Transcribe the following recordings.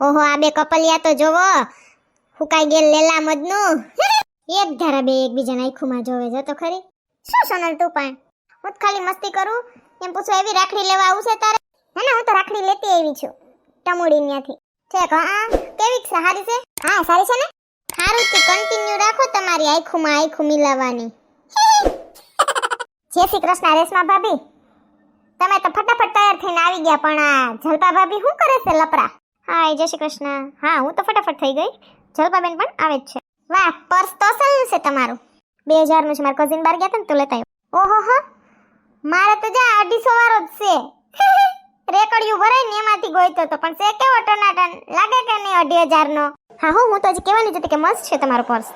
ઓહો, આ બે કપલિયા તો જોવો ફૂકાઈ ગયેલ લેલા મદનું એક ધારા બે એકબીજાના આંખોમાં જોવે જો તો ખરી. શું સોનલ તું પણ? હું તો ખાલી મસ્તી કરું? એમ પૂછું, એવી રાખડી લેવા આવું છે તારે? હે ને, હું તો રાખડી લેતી આવી છું, ટમોડી ત્યાંથી ઠેક હા કેવી છે? સારી છે? હા, સારી છે ને? સારું તો કન્ટિન્યુ રાખો તમારી આંખોમાં આંખો મિલાવવાની જય શ્રી કૃષ્ણ, રેશમા ભાભી. તમે તો ફટાફટ તૈયાર થઈને આવી ગયા, પણ આ જલપા ભાભી શું કરે છે, લપરા? હા જય શ્રી કૃષ્ણ. હા, હું તો ફટાફટ થઈ ગઈ. જલપાબેન પણ આવે જ છે. વાહ, પર્સ તો અસલ છે તમારું. બે હજારનું છે, મારા કઝિન બાર ગયા હતા ને તો લેતા આવ્યો. ઓહો હો, મારે તો જા, અઢીસો વાળો જ છે. રેકડિયું ભરાય ને એમાંથી ગોઈતો તો, પણ છે કેવો ટનાટન? લાગે કે નહીં અઢી હજારનો હા, હો, હું તો હજી કહેવાની જ હતી કે મસ્ત છે તમારો પર્સ.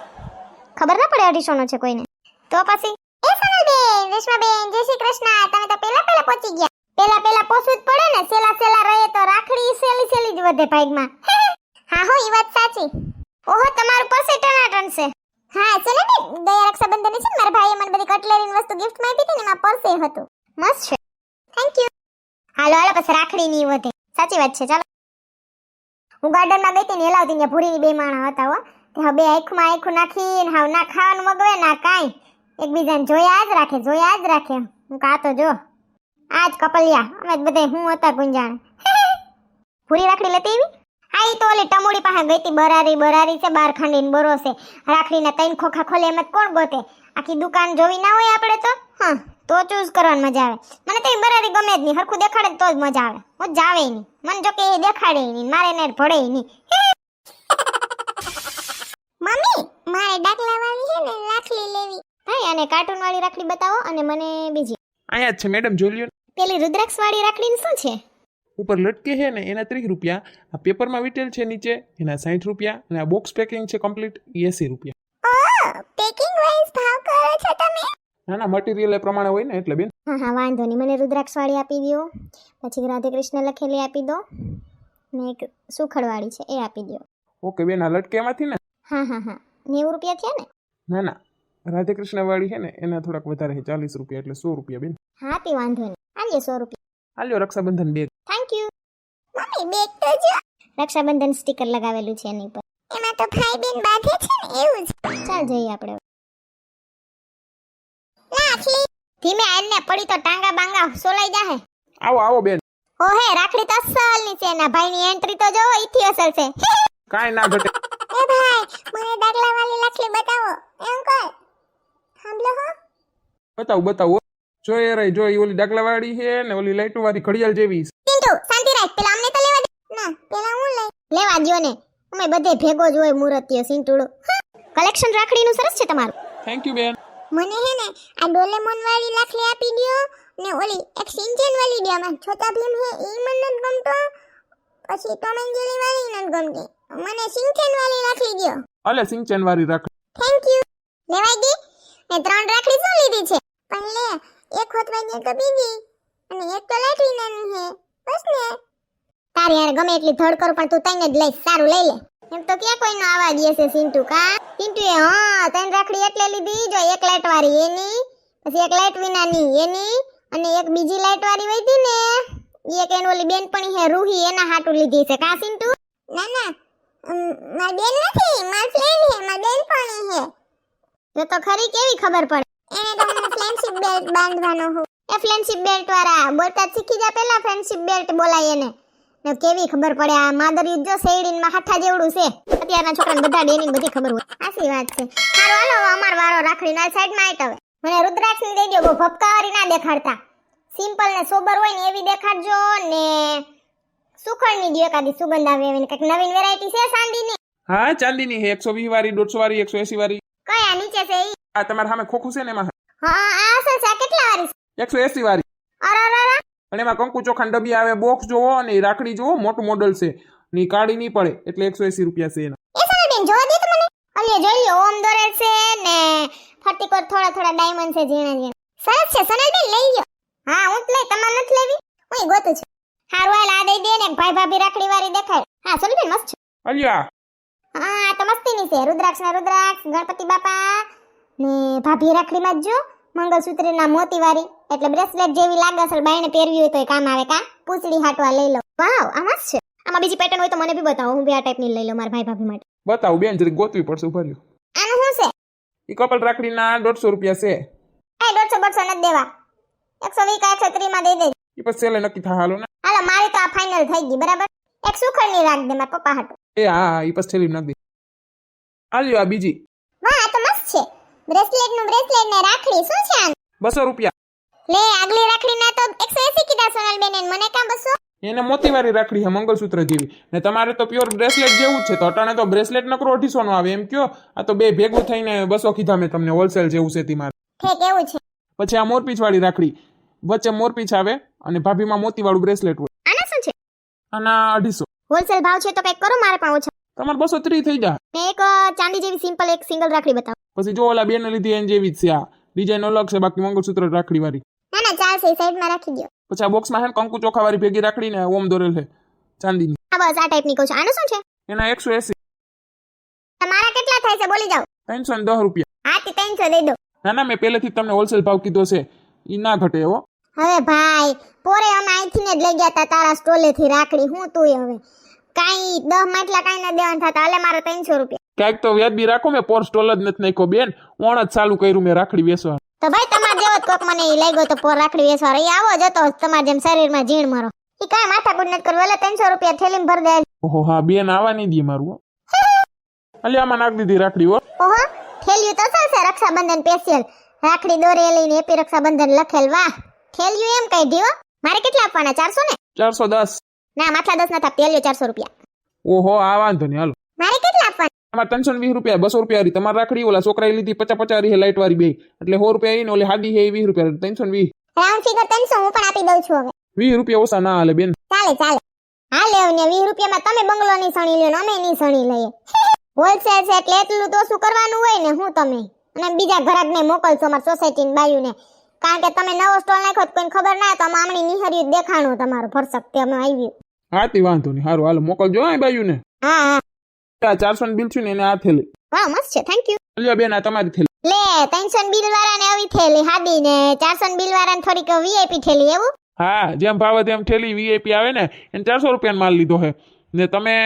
ખબર ના પડે અઢીસોનો છે કોઈને. તો પછી? એ સોનલબેન, રેશમાબેન, જય શ્રી કૃષ્ણ. તમે તો પહેલા પહેલા પહોંચી ગયા. પેલા પહોંચવું જ પડે ને. સેલા સેલા રહે તો રાખડી સેલી સેલી જ વધે ભાગમાં. હા હો, ઈ વાત સાચી. ઓહો, તમારું પર્સ ટનાટન છે. હા છે ને. દયા રક્ષાબંધન છે મારા ભાઈએ મને બધી કટલેરીની વસ્તુ ગિફ્ટમાં આપી હતી ને, એમાં પર્સ હતું. મસ્ત છે. થેન્ક યુ હાલો હાલો, પછી રાખડી ની વધે. સાચી વાત છે, ચાલો. હું ગાર્ડનમાં ગઈ હતી ને એલાવતી ત્યાં ભૂરીની બે માણા હતા હો. ત્યાં બે આંખમાં આંખું નાખીને, હાવ ના ખાવાનું મગવે ના કાંઈ. એકબીજાને જોયા જ રાખે, જોયા જ રાખે. હું કા તો જો. આજ કપલિયા અમે બધે હું હતા ગુંજાણ. ભૂરી રાખડી લેતી એવી હા ઈ તો ઓલી ટમોડી પાસે ગઈ હતી બરારી બરારી છે બાર ખાંડીને બરો છે. રાખડીના ત્રણ ખોખા ખોલે એમ કોણ ગોતે? આખી દુકાન જોવી ના હોય આપણે તો? હા તો ચૂઝ કરવાની મજા આવે. મને તો બરારી ગમે જ નહીં હરખું દેખાડે તો જ મજા આવે. હું જાવે આવે નહીં. મને જો કે એ દેખાડે નહીં મારે ને ભળે નહીં. મમ્મી મારે ડાકલા વાળી છે ને રાખડી લેવી. ભાઈ અને કાર્ટૂન વાળી રાખડી બતાવો અને મને બીજી. અહીંયા છે મેડમ જોઈ લ્યો. પેલી રુદ્રાક્ષ વાળી રાખડીનું શું છે? ઉપર લટકે છે ને એના ત્રીસ રૂપિયા. આ પેપરમાં વીટેલ છે નીચે એના સાઠ રૂપિયા અને આ બોક્સ પેકિંગ છે કમ્પ્લીટ એસી રૂપિયા. પેકિંગ વાઇઝ ભાવ કરો છો તમે? ના ના મટીરિયલ એ પ્રમાણે હોય ને એટલે બેન. હા હા વાંધો નહીં મને રુદ્રાક્ષ વાળી આપી દો પછી રાધે કૃષ્ણ લખેલી આપી દો. ને એક સુખડવાળી છે એ આપી દો ઓકે બેન આ લટકે એમાંથી ને? હા હા હા. નેવું રૂપિયા થયા ને? ના ના. રાધે વાળી છે ને એના થોડાક વધારે છે ચાલીસ રૂપિયા એટલે સો રૂપિયા બેન. હા તે વાંધો નહીં. આલ્યો સો રૂપિયા. હાલ્યો Rakshabandhan bag thank you mummy bag તો જો. રક્ષાબંધન સ્ટીકર લગાવેલું છે એની પર. એમાં તો ભાઈ બેન બાંધે છે ને એવું જ. ચાલ જઈએ આપણે રાખડી ધીમે આને પડી તો ટાંગા બાંગા સોલાઈ જાહે. આવો આવો બેન. ઓહે રાખડી તો અસલની છે એના ભાઈની એન્ટ્રી તો જો ઈથી અસલ છે. કાઈ ના ઘટે. એ ભાઈ મને ડાકલા વાળી લાખલી બતાવો. એમ કર. સાંભળો હો. બતાવું બતાવું જો એ રહી જો એ ઓલી ડાકલા વાળી છે ને ઓલી લાઈટો વાળી ઘડિયાળ જેવી. પિન્ટુ શાંતિ રાખ. પેલા અમને તો લેવા દે. ના પેલા હું લઈ. લેવા દ્યો ને. અમે બધે ભેગો જ હોય મૂર્તિયો સિંટુડો કલેક્શન રાખડીનું સરસ છે તમારું. થેન્ક યુ બેન. મને હે ને આ ડોલેમોન વાળી લાખલી આપી દ્યો ને ઓલી એક સિંચન વાળી દ્યો. માં છોટા ભીમ હે ઈ મને ન ગમતો. પછી ટોમ એન્ડ જેરી વાળી ન ગમતી. મને સિંચન વાળી રાખી દ્યો. અલે સિંચન વાળી રાખ થેન્ક યુ લેવાઈ ગઈ મેં ત્રણ રાખડી શું લીધી છે? પણ લે, એક હોતવાઈ ગઈ તો બીજી. અને એક તો લાટવી નાની છે. બસ ને. તારે યાર ગમે એટલી ધડ કરું, પણ તું તઈને જ લઈશ, સારું લઈ લે. એમ તો ક્યાં કોઈનો આવા દે છે કા? સિન્ટુ એ, હા, ત્રણ રાખડી એટલે લીધી. જો એક લાઈટ વાળી એની, પછી એક લાઈટ વિનાની એની, અને એક બીજી લાઈટ વાળી વહીતી ને. એક એની ઓલી બેનપણી હે રૂહી, એના હાટુ લીધી છે. કા સિન્ટુ ના ના. મારી બેન નથી, મારી ફ્રેન્ડ હે મારી બેનપણી હે તો તો ખરી કેવી ખબર પડે? એને તો મને ફ્રેન્ડશિપ બેલ્ટ બાંધવાનો હું. એ ફ્રેન્ડશિપ બેલ્ટ વાળા બોલતા શીખી જા પહેલા ફ્રેન્ડશિપ બેલ્ટ બોલાય એને. ને કેવી ખબર પડે આ માદરી જો શેરડીનમાં હાઠા જેવડું છે. અત્યારના છોકરાને બધા ડેની બધી ખબર હોય. આસી વાત છે. સારું હાલો અમાર વારો રાખડી ના સાઈડમાં આઈટ હવે. મને રુદ્રાક્ષની દઈ દો બહુ ભપકાવાળી ના દેખાડતા. સિમ્પલ ને સોબર હોય ને એવી દેખાડજો ને સુખડની દો એકાદી સુગંધ આવે એવી ને કંઈક નવીન વેરાયટી છે સાંડીની. હા ચાંદીની છે એકસો વીસ વાળી દોઢસો વાળી એકસો એસી વાળી. નીચે છે ઈ આ તમારા સામે ખોખું છે ને એમાં? હા આ છે? કેટલા વાળી છે? એકસો એસી વાળી. અરે અરે અને એમાં કંકુ ચોખાની ડબ્બી આવે બોક્સ જોવો અને રાખડી જોવો મોટું મોડલ છે. ની કાળી નહીં પડે એટલે એકસો એસી રૂપિયા છે એના. એ સારા બેન જોવા દે મને. અલ્યો જોઈ લો ઓમ દોરે છે ને ફરતી પર થોડા થોડા ડાયમંડ છે ઝીણા ઝીણા. સરસ છે સોનલ બેન લઈ લ્યો. હા હું જ લઈ તમારે નથી લેવી? હું ગોતું છું. હારું હાલ આ દઈ દે ને ભાઈ ભાભી રાખડી વાળી દેખાય. હા સોનલ બેન મસ્ત છે. અલ્યા આ છે. રુદ્રાક્ષ ના રુદ્રાક્ષ ગણપતિ બાપા ને ભાભી રાખડીમાં જ જો. મંગળસૂત્રના મોતી વાળી એટલે બ્રેસલેટ જેવી લાગે અસલ બાઈને પહેરવી હોય તો કામ આવે કા? પૂછડી હાટવા લઈ લો. વાવ આ મસ્ત છે. આમાં બીજી પેટર્ન હોય તો મને બી બતાવો. હું બી આ ટાઈપની લઈ લઉં મારા ભાઈ ભાભી માટે. બતાવો બેન જરી ગોતવી પડશે ઊભા રહ્યો. આનું શું છે? એ કપલ રાખડીના દોઢસો રૂપિયા છે. એ દોઢસો બસો ન દેવા. એકસો વીસ એકસો ત્રીસમાં દઈ દે એ પછી સેલે નક્કી થાય હાલો ને. હાલો મારી તો આ ફાઇનલ થઈ ગઈ બરાબર? એક સુખડની રાખ દે મારા પપ્પા હાટુ. એ હા એ પછી થેલી દે. આલ્યો આ બીજી. વાહ આ તો મસ્ત છે. બ્રેસલેટનું બ્રેસલેટ ને રાખડી શું છે આનું? બસો રૂપિયા. લે આગલી રાખડી ના તો એકસો એસી કીધા સોનલ બેન મને કામ બસો? એને મોતીવાળી રાખડી છે મંગલસૂત્ર જેવી. ને તમારે તો પ્યોર બ્રેસલેટ જેવું જ છે. તો અટાણે તો બ્રેસલેટ નકરો અઢીસો નો આવે એમ કયો? આ તો બે ભેગું થઈને બસો કીધા મેં તમને હોલસેલ જેવું છે તમારે. મારે ઠેક એવું છે. પછી આ મોરપીચ વાળી રાખડી. વચ્ચે મોરપીછ આવે અને ભાભીમાં મોતીવાળું બ્રેસલેટ હોય. આના શું છે? આના અઢીસો. હોલસેલ ભાવ છે તો કંઈક કરો મારે પણ ઓછા તમારે બસો ત્રીસ થઈ જાય. ને એક ચાંદી જેવી સિમ્પલ એક સિંગલ રાખડી બતાવો. પછી જો ઓલા બેને લીધી એન જેવી જ છે આ. ડિઝાઇન અલગ છે બાકી મંગળસૂત્ર રાખડી વાળી. ના ના ચાલશે સાઈડમાં રાખી દો પછી આ બોક્સમાં છે કંકુ ચોખા વાળી ભેગી રાખડી ને ઓમ દોરેલ છે ચાંદીની. હા બસ આ ટાઈપની કહું છું. આનું શું છે? એના એકસો એસી. તમારા કેટલા થાય છે? બોલી જાઓ. ત્રણસો ને દસ રૂપિયા. હા તે ત્રણસો દઈ દો. ના ના મેં પહેલેથી તમને હોલસેલ ભાવ કીધો છે. એ ના ઘટે હો. હવે ભાઈ પોરે અમે અહીંથી ને જ લઈ ગયા તા તારા સ્ટોલેથી રાખડી. હું તું હવે? કાંઈ દહ માટલા કાંઈ ના દેવાના થતા એટલે મારે ત્રણસો રૂપિયા. ક્યાંક તો વ્યાજબી રાખો મેં પોર સ્ટોલ જ નથી નાખ્યો બેન. ઓણ જ ચાલુ કર્યું મેં રાખડી વેચવા તો ભાઈ તમાર જેવો જ કોક મને લાગ્યો તો પોર રાખડી વેચવા એ આવો જતો તમારે જેમ શરીરમાં જીણ મારો. એ કાંઈ માથાકૂટ નથી કરવું એટલે ત્રણસો રૂપિયા થેલીમ ભર દે. ઓહો હા બેન આવા નહીં દે મારું હો. અલી આમાં નાખ દીધી રાખડી હો. ઓહો થેલ્યું તો ચાલશે રક્ષાબંધન સ્પેશિયલ રાખડી દોરેલી લઈને એપી રક્ષાબંધન લખેલ વાહ. થેલ્યું એમ કઈ દીવો મારે કેટલા આપવાના ચારસો ને? ચારસો દસ. ના માથલા દસ ના થેલિયું ચારસો રૂપિયા. ઓહો આ વાંધો નહીં હાલો. મારે કેટલા આપવાના? તમારે ત્રણસો વીસ રૂપિયા બસો રૂપિયા હારી. તમારે રાખડી ઓલા છોકરાએ લીધી પચાસ પચાસ હરી લાઇટ વાળી બે એટલે સો રૂપિયા આવી ને ઓલી હાડી એ વીસ રૂપિયા. ત્રણસો વીસ. રાઉન્ડ ફિગર ત્રણસો હું પણ આપી દઉં છું હવે. વીસ રૂપિયા ઓછા ના હાલે બેન. ચાલે ચાલે. હા લેવ ને વીસ રૂપિયામાં તમે બંગલો ની સણી લ્યો અમે ની સણી લઈએ. હોલસેલ છે એટલે એટલું તો શું કરવાનું હોય ને હું તમે. અને બીજા ઘરાકને મોકલશો અમારી સોસાયટીની બાયુને. કારણ કે તમે નવો સ્ટોલ નાખ્યો તો કોઈને ખબર ના તો આમ આમણી નિહર્યું દેખાણું તમારું ફરસક તે અમે આવ્યું હા તે વાંધો નહીં સારું હાલો મોકલજો હા બાયુ ને હા હા. આ ચારસો ને બિલ છે ને એને આ થેલી. વાહ મસ્ત છે થેન્ક યુ લ્યો બેન આ તમારી થેલી. લે ત્રણસો બિલ વાળાને આવી થેલી હાદી ને ચારસો બિલ વાળાને થોડીક વીઆઈપી થેલી એવું? હા જેમ ભાવે તેમ થેલી વીઆઈપી આવે ને એને ચારસો રૂપિયાનો માલ લીધો છે ને તમે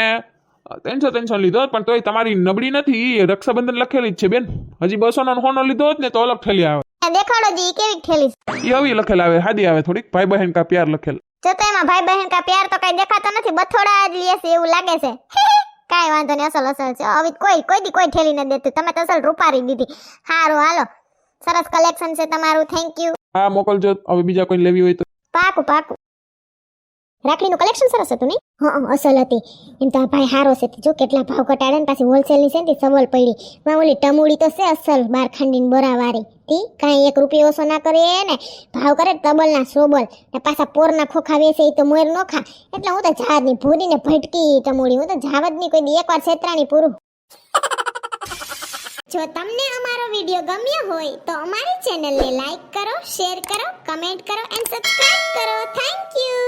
ત્રણસો ત્રણસો લીધો પણ તોય તમારી નબળી નથી રક્ષાબંધન લખેલી જ છે બેન. હજી બસો નો હોનો લીધો હોત ને તો અલગ થેલી આવે. દેખાડો જી કેવી થેલી છે? એ આવી લખેલ આવે હાદી આવે થોડીક. ભાઈ બહેન કા પ્યાર લખેલ. જો તો એમાં ભાઈ બહેન કા પ્યાર તો કઈ દેખાતો નથી બથોડા જ લે છે એવું લાગે છે. કાઈ વાંધો નહીં અસલ અસલ છે. હવે કોઈ કોઈ દી કોઈ ઠેલી ન દેતું. તમે તો અસલ રૂપારી દીધી. હારું હાલો. સરસ કલેક્શન છે તમારું. થેન્ક યુ હા મોકલજો. હવે બીજા કોઈ લેવી હોય તો. પાકું પાકું. રાખડીનું કલેક્શન સરસ હતું નહીં? હા અસલ હતી. એમ તો આ ભાઈ હારો છે. જો કેટલા ભાવ ઘટાડે ને પાછી હોલસેલની છે ને સવલ પડી. માં ઓલી ટમુડી તો છે અસલ બાર ખાંડીને બોરાવાળી તી, કાંઈ એક રૂપિયો ઓછો ના કરે ને ભાવ કરે તબલના સોબલ ને પાછા પોરના ખોખા વેસે એ તો મોર નો ખા. એટલે હું તો જાદની ભૂરીને ભટકી ટમુડી. હું તો જાવદની કોઈ દી એકવાર છેતરાણી પૂરું. જો તમને અમારો વીડિયો ગમ્યો હોય તો અમારી ચેનલને લાઈક કરો શેર કરો કમેન્ટ કરો એન્ડ સબસ્ક્રાઇબ કરો. Thank you